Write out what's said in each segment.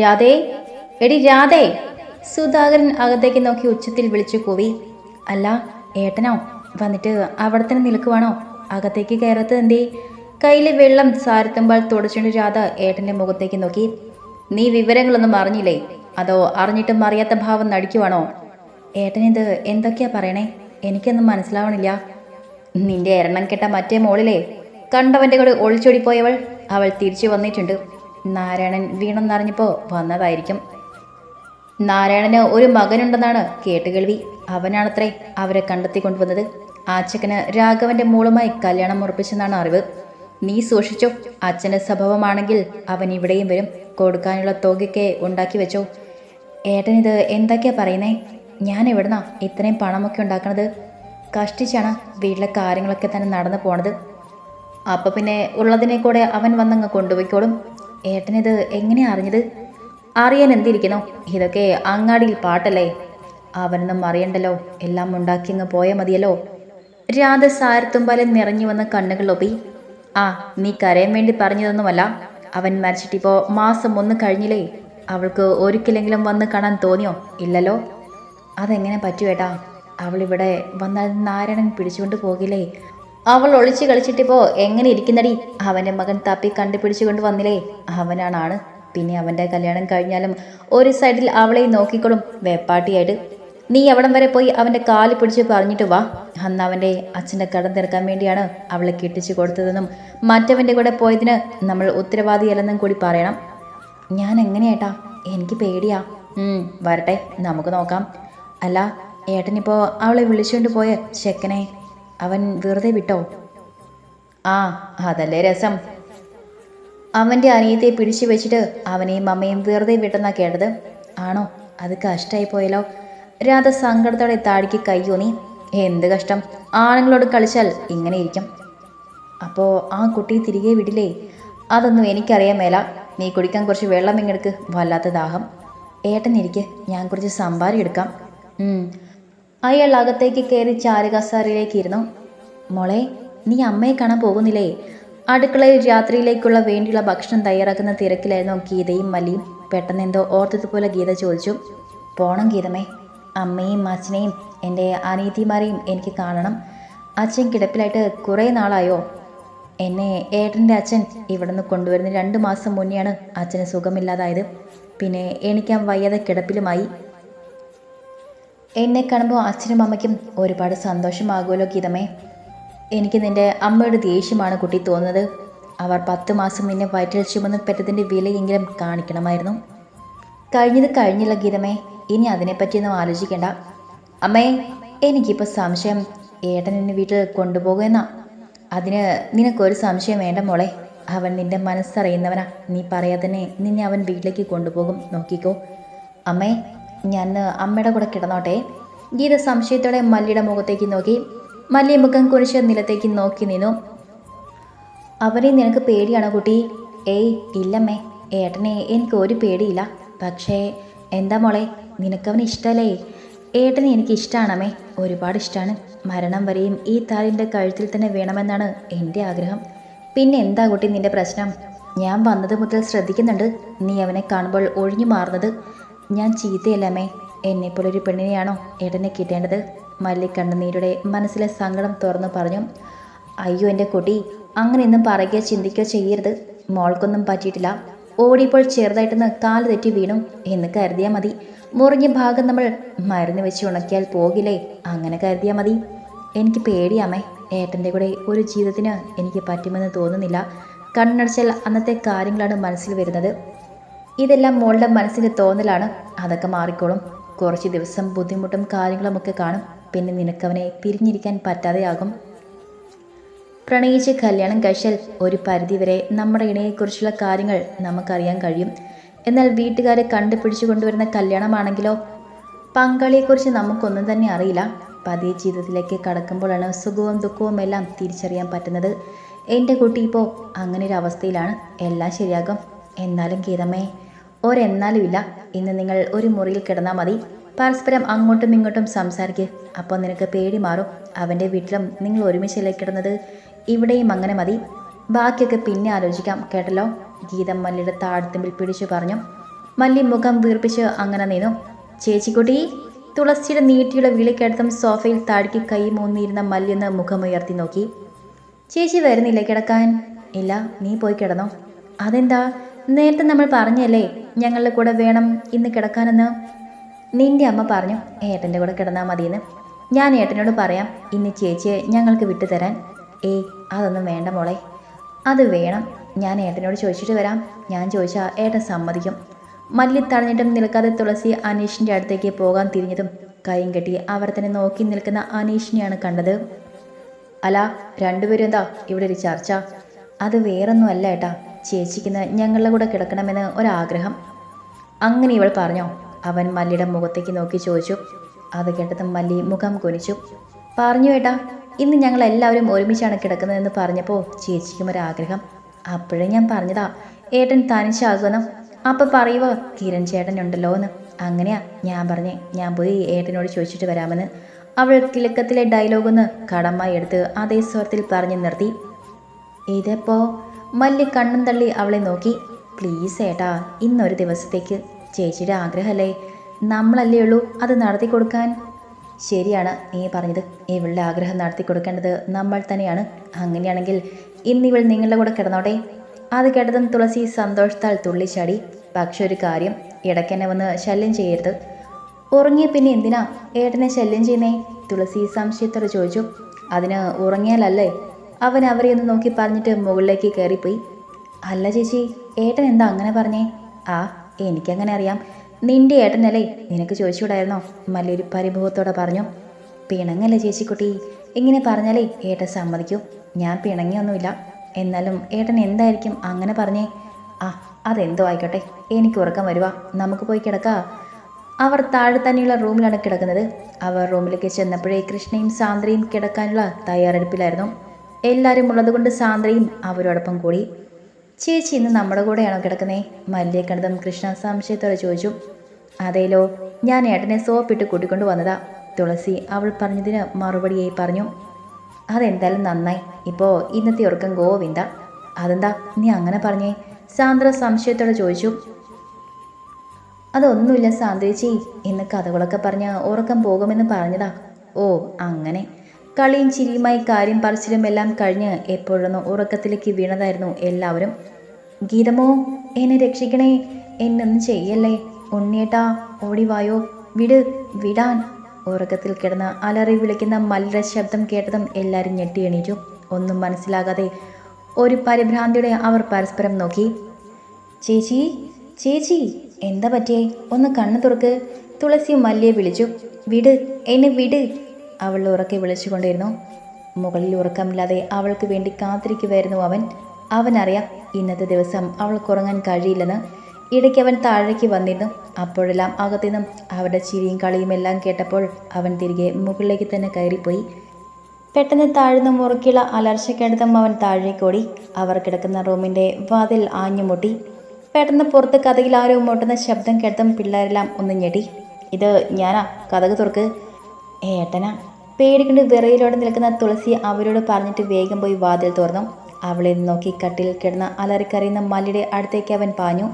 രാധേ എടി രാധേ. സുധാകരൻ അകത്തേക്ക് നോക്കി ഉച്ചത്തിൽ വിളിച്ചു കൂവി. അല്ല ഏട്ടനോ? വന്നിട്ട് അവിടെ തന്നെ നിൽക്കുവാണോ? അകത്തേക്ക് കയറത്ത് എന്തേ? കയ്യിലെ വെള്ളം സാരത്തുമ്പോൾ തുടച്ചുകൊണ്ട് രാധ ഏട്ടന്റെ മുഖത്തേക്ക് നോക്കി. നീ വിവരങ്ങളൊന്നും അറിഞ്ഞില്ലേ? അതോ അറിഞ്ഞിട്ടും അറിയാത്ത ഭാവം നടിക്കുവാണോ? ഏട്ടനിത് എന്തൊക്കെയാ പറയണേ? എനിക്കൊന്നും മനസ്സിലാവണില്ല. നിന്റെ എരണം കെട്ട മറ്റേ മോളിലെ കണ്ടവന്റെ കൂടെ ഒളിച്ചോടിപ്പോയവൾ അവൾ തിരിച്ചു വന്നിട്ടുണ്ട്. നാരായണൻ വീണെന്നറിഞ്ഞപ്പോൾ വന്നതായിരിക്കും. നാരായണന് ഒരു മകനുണ്ടെന്നാണ് കേട്ടുകേൾവി അവനാണത്രേ അവരെ കണ്ടെത്തി കൊണ്ടുവന്നത്. ആച്ചക്കന് രാഘവന്റെ മൂളുമായി കല്യാണം ഉറപ്പിച്ചെന്നാണ് അറിവ്. നീ സൂക്ഷിച്ചോ അച്ഛന്റെ സ്വഭാവമാണെങ്കിൽ അവൻ ഇവിടെയും വരും. കൊടുക്കാനുള്ള തുകയൊക്കെ ഉണ്ടാക്കി വെച്ചോ. ഇത് എന്തൊക്കെയാ പറയുന്നേ? ഞാൻ എവിടുന്നാ ഇത്രയും പണമൊക്കെ ഉണ്ടാക്കണത്? കഷ്ടിച്ചാണ് വീട്ടിലെ കാര്യങ്ങളൊക്കെ തന്നെ നടന്നു പോണത്. അപ്പൊ പിന്നെ ഉള്ളതിനെ കൂടെ അവൻ വന്നങ്ങ് കൊണ്ടുപോയിക്കോളും. ഏട്ടനിത് എങ്ങനെയാ അറിഞ്ഞത്? അറിയാൻ എന്തിരിക്കുന്നു? ഇതൊക്കെ അങ്ങാടിയിൽ പാട്ടല്ലേ? അവനൊന്നും അറിയണ്ടല്ലോ. എല്ലാം ഉണ്ടാക്കി അങ്ങ് പോയാൽ മതിയല്ലോ. രാധ സാരത്തുമ്പാലെ നിറഞ്ഞു വന്ന കണ്ണുകൾ ഒപ്പി. ആ നീ കരയാൻ വേണ്ടി പറഞ്ഞതൊന്നുമല്ല. അവൻ മരിച്ചിട്ടിപ്പോ മാസം ഒന്ന് കഴിഞ്ഞില്ലേ? അവൾക്ക് ഒരിക്കലെങ്കിലും വന്ന് കാണാൻ തോന്നിയോ? ഇല്ലല്ലോ. അതെങ്ങനെ പറ്റുവേട്ടാ അവളിവിടെ വന്നാൽ നാരായണൻ പിടിച്ചുകൊണ്ട് പോകില്ലേ? അവൾ ഒളിച്ചു കളിച്ചിട്ടിപ്പോ എങ്ങനെ ഇരിക്കുന്നടി? അവന്റെ മകൻ തപ്പി കണ്ടുപിടിച്ചു കൊണ്ട് വന്നില്ലേ? അവനാണ് പിന്നെ അവന്റെ കല്യാണം കഴിഞ്ഞാലും ഒരു സൈഡിൽ അവളെ നോക്കിക്കൊള്ളും വേപ്പാട്ടിയായിട്ട്. നീ അവിടം വരെ പോയി അവന്റെ കാൽ പിടിച്ച് പറഞ്ഞിട്ട് വാ. അന്ന് അവന്റെ അച്ഛന്റെ കടം തീർക്കാൻ വേണ്ടിയാണ് അവളെ കെട്ടിച്ചു കൊടുത്തതെന്നും മറ്റവന്റെ കൂടെ പോയതിന് നമ്മൾ ഉത്തരവാദിയല്ലെന്നും കൂടി പറയണം. ഞാൻ എങ്ങനെയേട്ടാ? എനിക്ക് പേടിയാ. വരട്ടെ നമുക്ക് നോക്കാം. അല്ല ഏട്ടനിപ്പോ അവളെ വിളിച്ചുകൊണ്ട് പോയ ചെക്കനെ അവൻ വെറുതെ വിട്ടോ? ആ അതല്ലേ രസം. അവന്റെ അനിയത്തെ പിടിച്ചു വെച്ചിട്ട് അവനെയും അമ്മയും വെറുതെ വിട്ടെന്നാ കേട്ടത്? ആണോ? അത് കഷ്ടമായി പോയല്ലോ. രാധ സങ്കടത്തോടെ താടിക്ക് കയ്യോന്നി എന്ത് കഷ്ടം. ആണുങ്ങളോട് കളിച്ചാൽ ഇങ്ങനെ ഇരിക്കും. അപ്പോൾ ആ കുട്ടി തിരികെ വിടില്ലേ? അതൊന്നും എനിക്കറിയാൻ മേല. നീ കുടിക്കാൻ കുറച്ച് വെള്ളം ഇങ്ങെടുക്ക് വല്ലാത്ത ദാഹം. ഏട്ടൻ ഇരിക്ക്. ഞാൻ കുറച്ച് സംഭാരം എടുക്കാം. അയാൾ അകത്തേക്ക് കയറി ചാരുകസാരയിലേക്ക് ഇരുന്നു മോളെ നീ അമ്മയെ കാണാൻ പോകുന്നില്ലേ? അടുക്കളയിൽ രാത്രിയിലേക്കുള്ള വേണ്ടിയുള്ള ഭക്ഷണം തയ്യാറാക്കുന്ന തിരക്കിലായിരുന്നു ഗീതയും മല്ലിയും. പെട്ടെന്ന് എന്തോ ഓർത്തതുപോലെ ഗീത ചോദിച്ചു. പോണം ഗീതമേ. അമ്മയും അച്ഛനെയും എന്റെ അനീതിമാരെയും എനിക്ക് കാണണം. അച്ഛൻ കിടപ്പിലായിട്ട് കുറേ നാളായോ? എന്നെ ഏട്ടന്റെ അച്ഛൻ ഇവിടെ നിന്ന് കൊണ്ടുവരുന്ന രണ്ട് മാസം മുന്നെയാണ് അച്ഛന് സുഖമില്ലാതായത്. പിന്നെ എണിക്കാൻ വയ്യാതെ കിടപ്പിലുമായി. എന്നെ കാണുമ്പോൾ അച്ഛനും അമ്മയ്ക്കും ഒരുപാട് സന്തോഷമാകുമല്ലോ ഗീതമേ. എനിക്ക് നിന്റെ അമ്മയുടെ ദേഷ്യമാണ് കുട്ടി തോന്നുന്നത്. അവർ പത്ത് മാസം നിന്നെ വയറ്റിൽ ചുമന്ന് പറ്റത്തിന്റെ വിലയെങ്കിലും കാണിക്കണമായിരുന്നു. കഴിഞ്ഞത് കഴിഞ്ഞില്ല ഗീതമേ. ഇനി അതിനെപ്പറ്റിയൊന്നും ആലോചിക്കേണ്ട. അമ്മേ എനിക്കിപ്പോൾ സംശയം. ഏട്ടൻ എന്നെ വീട്ടിൽ കൊണ്ടുപോകുമെന്നാ അതിന് നിനക്കൊരു സംശയം വേണ്ട മോളെ. അവൻ നിന്റെ മനസ്സറിയുന്നവനാ. നീ പറയാതെ തന്നെ നിന്നെ അവൻ വീട്ടിലേക്ക് കൊണ്ടുപോകും. നോക്കിക്കോ. അമ്മേ ഞാൻ അമ്മയുടെ കൂടെ കിടന്നോട്ടെ. ഗീത സംശയത്തോടെ മല്ലിയുടെ മുഖത്തേക്ക് നോക്കി. മല്ലി മുഖം കുറിച്ച് നിലത്തേക്ക് നോക്കി നിന്നു. അവരെ നിനക്ക് പേടിയാണോ കുട്ടി? ഏയ് ഇല്ലമ്മേ. ഏട്ടനെ എനിക്ക് ഒരു പേടിയില്ല. പക്ഷേ എന്താ മോളെ നിനക്കവന് ഇഷ്ടമല്ലേ ഏട്ടനെ എനിക്ക് ഇഷ്ടമാണമ്മേ ഒരുപാട് ഇഷ്ടമാണ് മരണം വരെയും ഈ താലിന്റെ കഴുത്തിൽ തന്നെ വേണമെന്നാണ് എന്റെ ആഗ്രഹം. പിന്നെ എന്താ കുട്ടി നിന്റെ പ്രശ്നം? ഞാൻ വന്നത് മുതൽ ശ്രദ്ധിക്കുന്നുണ്ട്. നീ അവനെ കാണുമ്പോൾ ഒഴിഞ്ഞു മാറുന്നത്. ഞാൻ ചീത്തയല്ലമ്മേ എന്നെപ്പോലൊരു പെണ്ണിനെയാണോ ഏട്ടനെ കിട്ടേണ്ടത്? മല്ലി കണ്ണുനീരുടെ മനസ്സിലെ സങ്കടം തുറന്നു പറഞ്ഞു. അയ്യോ എന്റെ കുട്ടി അങ്ങനെയൊന്നും പറയുകയോ ചിന്തിക്കുകയോ ചെയ്യരുത്. മോൾക്കൊന്നും പറ്റിയിട്ടില്ല. ഓടിയപ്പോൾ ചെറുതായിട്ടൊന്ന് കാൽ തെറ്റി വീണു. എന്ന് കരുതിയാൽ മതി. മുറിഞ്ഞ ഭാഗം നമ്മൾ മരുന്ന് വെച്ച് ഉണക്കിയാൽ പോകില്ലേ? അങ്ങനെ കരുതിയാൽ മതി. എനിക്ക് പേടിയാമേ ഏട്ടന്റെ കൂടെ ഒരു ജീവിതത്തിന് എനിക്ക് പറ്റുമെന്ന് തോന്നുന്നില്ല. കണ്ണടച്ചാൽ അന്നത്തെ കാര്യങ്ങളാണ് മനസ്സിൽ വരുന്നത്. ഇതെല്ലാം മോളുടെ മനസ്സിന്റെ തോന്നലാണ്. അതൊക്കെ മാറിക്കോളും. കുറച്ച് ദിവസം ബുദ്ധിമുട്ടും കാര്യങ്ങളുമൊക്കെ കാണും. പിന്നെ നിനക്കവനെ പിരിഞ്ഞിരിക്കാൻ പറ്റാതെയാകും. പ്രണയിച്ച് കല്യാണം കഴിച്ചാൽ ഒരു പരിധിവരെ നമ്മുടെ ഇണയെക്കുറിച്ചുള്ള കാര്യങ്ങൾ നമുക്കറിയാൻ കഴിയും. എന്നാൽ വീട്ടുകാരെ കണ്ടുപിടിച്ചു കൊണ്ടുവരുന്ന കല്യാണമാണെങ്കിലോ? പങ്കാളിയെക്കുറിച്ച് നമുക്കൊന്നും തന്നെ അറിയില്ല. പതിയെ ജീവിതത്തിലേക്ക് കടക്കുമ്പോഴാണ് സുഖവും ദുഃഖവും എല്ലാം തിരിച്ചറിയാൻ പറ്റുന്നത്. എന്റെ കുട്ടി ഇപ്പോൾ അങ്ങനെ ഒരു അവസ്ഥയിലാണ് എല്ലാം ശരിയാകും. എന്നാലും ഗീതമ്മേ ഒരെന്നാലും ഇല്ല ഇന്ന് നിങ്ങൾ ഒരു മുറിയിൽ കിടന്നാൽ മതി. പരസ്പരം അങ്ങോട്ടും ഇങ്ങോട്ടും സംസാരിക്കുക അപ്പോൾ നിനക്ക് പേടി മാറും. അവന്റെ വീട്ടിലും നിങ്ങൾ ഒരുമിച്ചല്ലേ കിടന്നത്? ഇവിടെയും അങ്ങനെ മതി. ബാക്കിയൊക്കെ പിന്നെ ആലോചിക്കാം കേട്ടല്ലോ? ഗീതം മല്ലിയുടെ താഴ്ത്തുമ്പിൽ പിടിച്ചു പറഞ്ഞു. മല്ലി മുഖം വീർപ്പിച്ച് അങ്ങനെ നിന്നു. ചേച്ചിക്കുട്ടി തുളസിയുടെ നീട്ടിയുടെ വിളിക്കടുത്തും സോഫയിൽ താഴ്ക്കി കൈ മൂന്നിയിരുന്ന മല്ലിയെന്ന് മുഖമുയർത്തി നോക്കി. ചേച്ചി വരുന്നില്ല കിടക്കാൻ? ഇല്ല നീ പോയി കിടന്നോ. അതെന്താ? നേരത്തെ നമ്മൾ പറഞ്ഞല്ലേ ഞങ്ങളുടെ കൂടെ വേണം ഇന്ന് കിടക്കാനെന്ന്? നിന്റെ അമ്മ പറഞ്ഞു ഏട്ടന്റെ കൂടെ കിടന്നാൽ മതിയെന്ന്. ഞാൻ ഏട്ടനോട് പറയാം ഇന്ന് ചേച്ചിയെ ഞങ്ങൾക്ക് വിട്ടുതരാൻ ഏയ് അതൊന്നും വേണ്ട മോളെ. അത് വേണം. ഞാൻ ഏട്ടനോട് ചോദിച്ചിട്ട് വരാം. ഞാൻ ചോദിച്ചാൽ ഏട്ടൻ സമ്മതിക്കും. മല്ലി തടഞ്ഞിട്ടും നിൽക്കാതെ തുളസി അനീഷിന്റെ അടുത്തേക്ക് പോകാൻ തിരിഞ്ഞതും കൈയും കെട്ടി അവർ തന്നെ നോക്കി നിൽക്കുന്ന അനീഷിനെയാണ് കണ്ടത്. അല രണ്ടുപേരും എന്താ ഇവിടെ ഒരു ചർച്ച? അത് വേറൊന്നും അല്ല ഏട്ടാ. ചേച്ചിക്കിന്ന് ഞങ്ങളുടെ കൂടെ കിടക്കണമെന്ന് ഒരാഗ്രഹം. അങ്ങനെ ഇവൾ പറഞ്ഞോ. അവൻ മല്ലിയുടെ മുഖത്തേക്ക് നോക്കി ചോദിച്ചു. അത് കേട്ടതും മല്ലി മുഖം കൊനിച്ചു. പറഞ്ഞു ഏട്ടാ ഇന്ന് ഞങ്ങൾ എല്ലാവരും ഒരുമിച്ചാണ് കിടക്കുന്നതെന്ന് പറഞ്ഞപ്പോൾ ചേച്ചിക്കും ഒരാഗ്രഹം അപ്പോഴേ ഞാൻ പറഞ്ഞതാ ഏട്ടൻ തനിച്ചാകുമെന്നും അപ്പം പറയുവോ കിരൺ ചേട്ടൻ ഉണ്ടല്ലോ എന്ന്. അങ്ങനെയാ ഞാൻ പറഞ്ഞേ ഞാൻ പോയി ഏട്ടനോട് ചോദിച്ചിട്ട് വരാമെന്ന്. അവൾ കിലക്കത്തിലെ ഡയലോഗൊന്ന് കടമായി എടുത്ത് അതേ സ്വരത്തിൽ പറഞ്ഞു നിർത്തി. ഇതെപ്പോ? മല്ലി കണ്ണും തള്ളി അവളെ നോക്കി. പ്ലീസ് ഏട്ടാ ഇന്നൊരു ദിവസത്തേക്ക്. ചേച്ചിയുടെ ആഗ്രഹമല്ലേ? നമ്മളല്ലേ ഉള്ളൂ അത് നടത്തി കൊടുക്കാൻ. ശരിയാണ് നീ പറഞ്ഞത്. ഇവളുടെ ആഗ്രഹം നടത്തി കൊടുക്കേണ്ടത് നമ്മൾ തന്നെയാണ്. അങ്ങനെയാണെങ്കിൽ ഇന്ന് ഇവൾ നിങ്ങളുടെ കൂടെ കിടന്നോട്ടെ. അത് കേട്ടതും തുളസി സന്തോഷത്താൽ തുള്ളിച്ചാടി പക്ഷെ ഒരു കാര്യം. ഇടയ്ക്കെന്നെ വന്ന് ശല്യം ചെയ്യരുത്. ഉറങ്ങിയ പിന്നെ എന്തിനാ? ഏട്ടനെ ശല്യം ചെയ്യുന്നേ? തുളസി സംശയത്തോടെ ചോദിച്ചു. അതിന് ഉറങ്ങിയാലല്ലേ? അവൻ അവരെ ഒന്ന് നോക്കി പറഞ്ഞിട്ട് മുകളിലേക്ക് കയറിപ്പോയി. അല്ല ചേച്ചി ഏട്ടൻ എന്താ അങ്ങനെ പറഞ്ഞേ? ആ എനിക്കങ്ങനെ അറിയാം. നിന്റെ ഏട്ടനല്ലേ? നിനക്ക് ചോദിച്ചുകൂടായിരുന്നോ? മല്ലൊരു പരിഭവത്തോടെ പറഞ്ഞു. പിണങ്ങല്ലേ ചേച്ചിക്കുട്ടി. ഇങ്ങനെ പറഞ്ഞാലേ ഏട്ടൻ സമ്മതിക്കൂ. ഞാൻ പിണങ്ങിയൊന്നുമില്ല. എന്നാലും ഏട്ടൻ എന്തായിരിക്കും അങ്ങനെ പറഞ്ഞേ? ആ അതെന്തോ ആയിക്കോട്ടെ. എനിക്ക് ഉറക്കം വരുവാ. നമുക്ക് പോയി കിടക്ക. അവർ താഴെ തന്നെയുള്ള റൂമിലാണ് കിടക്കുന്നത്. അവർ റൂമിലേക്ക് ചെന്നപ്പോഴേ കൃഷ്ണയും സാന്ദ്രയും കിടക്കാനുള്ള തയ്യാറെടുപ്പിലായിരുന്നു. എല്ലാവരും ഉള്ളതുകൊണ്ട് സാന്ദ്രയും അവരോടൊപ്പം കൂടി. ചേച്ചി ഇന്ന് നമ്മുടെ കൂടെയാണോ കിടക്കുന്നേ? മല്ലിയെ കണ്ടതും കൃഷ്ണ സംശയത്തോടെ ചോദിച്ചു. അതേലോ ഞാൻ ഏട്ടനെ സോപ്പിട്ട് കൂട്ടിക്കൊണ്ട് വന്നതാ. തുളസി അവൾ പറഞ്ഞതിന് മറുപടിയായി പറഞ്ഞു. അതെന്തായാലും നന്നായി. ഇപ്പോൾ ഇന്നത്തെ ഉറക്കം ഗോവിന്ദ. അതെന്താ നീ അങ്ങനെ പറഞ്ഞേ? സാന്ദ്ര സംശയത്തോടെ ചോദിച്ചു. അതൊന്നുമില്ല സാന്ദ്രേച്ചി ഇന്ന് കഥകളൊക്കെ പറഞ്ഞ് ഉറക്കം പോകുമെന്ന് പറഞ്ഞതാ. ഓ അങ്ങനെ. കളിയും ചിരിയുമായി കാര്യം പറച്ചിലുമെല്ലാം കഴിഞ്ഞ് എപ്പോഴൊന്നും ഉറക്കത്തിലേക്ക് വീണതായിരുന്നു എല്ലാവരും. ഗീതമോ എന്നെ രക്ഷിക്കണേ എന്നൊന്നും ചെയ്യല്ലേ? ഉണ്ണിയേട്ടാ ഓടിവായോ? വിട് വിടാൻ. ഉറക്കത്തിൽ കിടന്ന് അലറി വിളിക്കുന്ന മല്ലര ശബ്ദം കേട്ടതും എല്ലാവരും ഞെട്ടി എണീറ്റു. ഒന്നും മനസ്സിലാകാതെ ഒരു പരിഭ്രാന്തിയുടെ അവർ പരസ്പരം നോക്കി. ചേച്ചി ചേച്ചി എന്താ പറ്റിയേ? ഒന്ന് കണ്ണു തുറക്ക്. തുളസി മല്ലിയെ വിളിച്ചു. വിട് എന്നെ വിട്. അവൾ ഉറക്കെ വിളിച്ചുകൊണ്ടിരുന്നു. മുകളിൽ ഉറക്കമില്ലാതെ അവൾക്ക് വേണ്ടി കാത്തിരിക്കുമായിരുന്നു അവൻ. അവനറിയാം ഇന്നത്തെ ദിവസം അവൾക്ക് ഉറങ്ങാൻ കഴിയില്ലെന്ന്. ഇടയ്ക്ക് അവൻ താഴേക്ക് വന്നിരുന്നു. അപ്പോഴെല്ലാം അകത്തുനിന്നും അവരുടെ ചിരിയും കളിയും എല്ലാം കേട്ടപ്പോൾ അവൻ തിരികെ മുകളിലേക്ക് തന്നെ കയറിപ്പോയി. പെട്ടെന്ന് താഴ്ന്ന മുറുക്കിയുള്ള അലർച്ചയ്ക്കടുത്തും അവൻ താഴേക്കോടി അവർ കിടക്കുന്ന റൂമിന്റെ വാതിൽ ആഞ്ഞുമുട്ടി പെട്ടെന്ന് പുറത്ത് കഥയിൽ ആരോ മുട്ടുന്ന ശബ്ദം കേട്ടതും പിള്ളേരെല്ലാം ഒന്ന് ഞെട്ടി. ഇത് ഞാനാ? കഥക് തുറക്ക്. ഏട്ടനാ. പേടിക്കൊണ്ട് വിറയിലോടെ നിൽക്കുന്ന തുളസി അവരോട് പറഞ്ഞിട്ട് വേഗം പോയി വാതിൽ തുറന്നു. അവളെ നോക്കി കട്ടിൽ കിടന്ന അലറിക്കറിയുന്ന മല്ലിയുടെ അടുത്തേക്ക് അവൻ പാഞ്ഞു.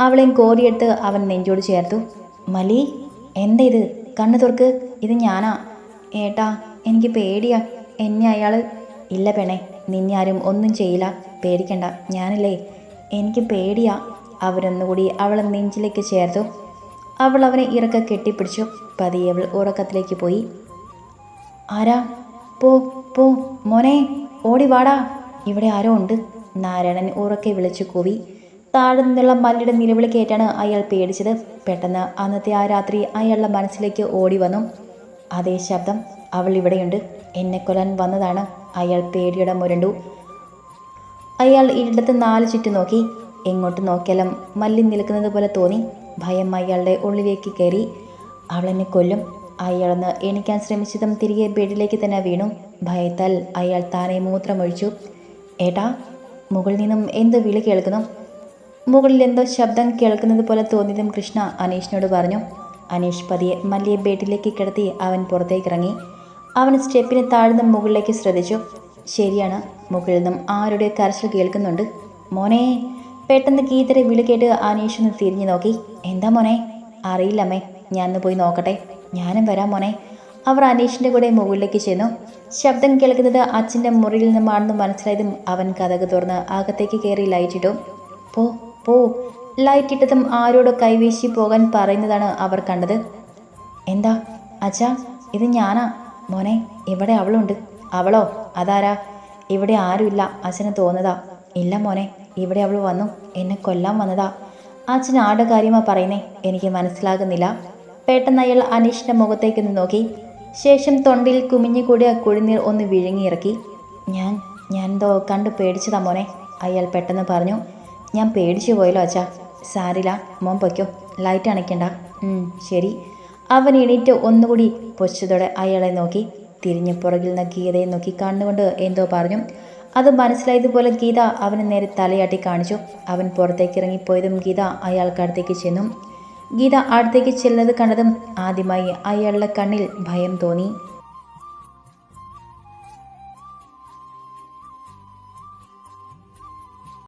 അവളെയും കോരിയെടുത്ത് അവൻ നെഞ്ചോട് ചേർത്തു. മലി എന്താ ഇത്? കണ്ണു തുറക്ക്. ഇത് ഞാനാ. ഏട്ടാ എനിക്ക് പേടിയാ. എന്നെ അയാൾ ഇല്ല പെണെ നിന്നെ ആരും ഒന്നും ചെയ്യില്ല. പേടിക്കണ്ട ഞാനല്ലേ. എനിക്ക് പേടിയാ. അവരൊന്നുകൂടി അവളെ നെഞ്ചിലേക്ക് ചേർത്തു. അവൾ അവനെ ഇറക്ക കെട്ടിപ്പിടിച്ചു. പതിയെ അവൾ ഉറക്കത്തിലേക്ക് പോയി. ആരാ? പോ പോ മോനെ ഓടി വാടാ. ഇവിടെ ആരോ ഉണ്ട്. നാരായണൻ ഉറക്കെ വിളിച്ചു കൂവി. താഴെ നിന്നുള്ള മല്ലിയുടെ നിലവിളി അയാൾ പേടിച്ചത്. പെട്ടെന്ന് അന്നത്തെ ആ രാത്രി അയാളുടെ മനസ്സിലേക്ക് ഓടി വന്നു. അതേ ശബ്ദം അവൾ ഇവിടെയുണ്ട്. എന്നെ കൊല്ലാൻ വന്നതാണ്. അയാൾ പേടിയുടെ മുരണ്ടു. അയാൾ ഇരുടത്ത് നാല് ചുറ്റും നോക്കി. എങ്ങോട്ട് നോക്കിയാലും മല്ലി നിൽക്കുന്നത് പോലെ തോന്നി. ഭയം അയാളുടെ ഉള്ളിലേക്ക് കയറി. അവളെന്നെ കൊല്ലും. അയാളെന്ന് എണിക്കാൻ ശ്രമിച്ചതും തിരികെ ബെഡിലേക്ക് തന്നെ വീണു. ഭയത്താൽ അയാൾ താനെ മൂത്രമൊഴിച്ചു. ഏട്ടാ മുകളിൽ നിന്നും എന്ത് വിളി കേൾക്കുന്നു? മുകളിൽ എന്തോ ശബ്ദം കേൾക്കുന്നത് പോലെ തോന്നിയതും കൃഷ്ണ അനീഷിനോട് പറഞ്ഞു. അനീഷ് പതിയെ മല്ലിയെ ബെഡിലേക്ക് കിടത്തി അവൻ പുറത്തേക്ക് ഇറങ്ങി അവൻ സ്റ്റെപ്പിന് താഴ്ന്ന് മുകളിലേക്ക് ശ്രദ്ധിച്ചു. ശരിയാണ്. മുകളിൽ നിന്നും ആരുടെ കരച്ചിൽ കേൾക്കുന്നുണ്ട്? മോനെ പെട്ടെന്ന് ഗീതയുടെ വിളി കേട്ട് അനീഷ് ഒന്ന് തിരിഞ്ഞു നോക്കി. എന്താ മോനെ? അറിയില്ലമ്മേ. ഞാൻ ഒന്ന് പോയി നോക്കട്ടെ. ഞാനും വരാം മോനെ. അവർ അനീഷിന്റെ കൂടെ മുകളിലേക്ക് ചെന്നു. ശബ്ദം കേൾക്കുന്നത് അച്ഛന്റെ മുറിയിൽ നിന്നുമാണെന്ന് മനസ്സിലായതും അവൻ കഥക് തുറന്ന് അകത്തേക്ക് കയറി ലൈറ്റ് ഇട്ടു. പോ പോ. ലൈറ്റ് ഇട്ടതും ആരോട് കൈവീശി പോകാൻ പറയുന്നതാണ് അവർ കണ്ടത്. എന്താ? അച്ഛാ ഇത് ഞാനാ. മോനെ ഇവിടെ അവളുണ്ട്. അവളോ? അതാരാ? ഇവിടെ ആരുമില്ല. അച്ഛന് തോന്നുന്നതാ. ഇല്ല മോനെ. ഇവിടെ അവൾ വന്നു. എന്നെ കൊല്ലാൻ വന്നതാ? അച്ഛൻ ആടെ കാര്യമാ പറയുന്നേ. എനിക്ക് മനസ്സിലാകുന്നില്ല. പെട്ടെന്ന് അയാൾ അനീഷിന്റെ മുഖത്തേക്ക് ഒന്ന് നോക്കി. ശേഷം തൊണ്ടയിൽ ആ കുഴിനീർ ഒന്ന് വിഴുങ്ങിയിറക്കി. ഞാൻ ഞാൻ എന്തോ കണ്ട് പേടിച്ചതാ മോനെ അയാൾ പെട്ടെന്ന് പറഞ്ഞു. ഞാൻ പേടിച്ചു പോയല്ലോ അച്ഛാ. സാരില്ല മോൻ പൊയ്ക്കോ. ലൈറ്റ് അണയ്ക്കണ്ട. ശരി. അവൻ എണീറ്റ് ഒന്നുകൂടി പൊച്ചതോടെ അയാളെ നോക്കി. തിരിഞ്ഞു പുറകിൽ നിന്ന് ഗീതയെ നോക്കി കണ്ണുകൊണ്ട് എന്തോ പറഞ്ഞു. അത് മനസ്സിലായതുപോലെ ഗീത അവന് നേരെ തലയാട്ടി കാണിച്ചു. അവൻ പുറത്തേക്ക് ഇറങ്ങിപ്പോയതും ഗീത അയാൾക്ക് അടുത്തേക്ക് ചെന്നു. ഗീത അടുത്തേക്ക് ചെല്ലുന്നത് കണ്ടതും ആദ്യമായി അയാളുടെ കണ്ണിൽ ഭയം തോന്നി.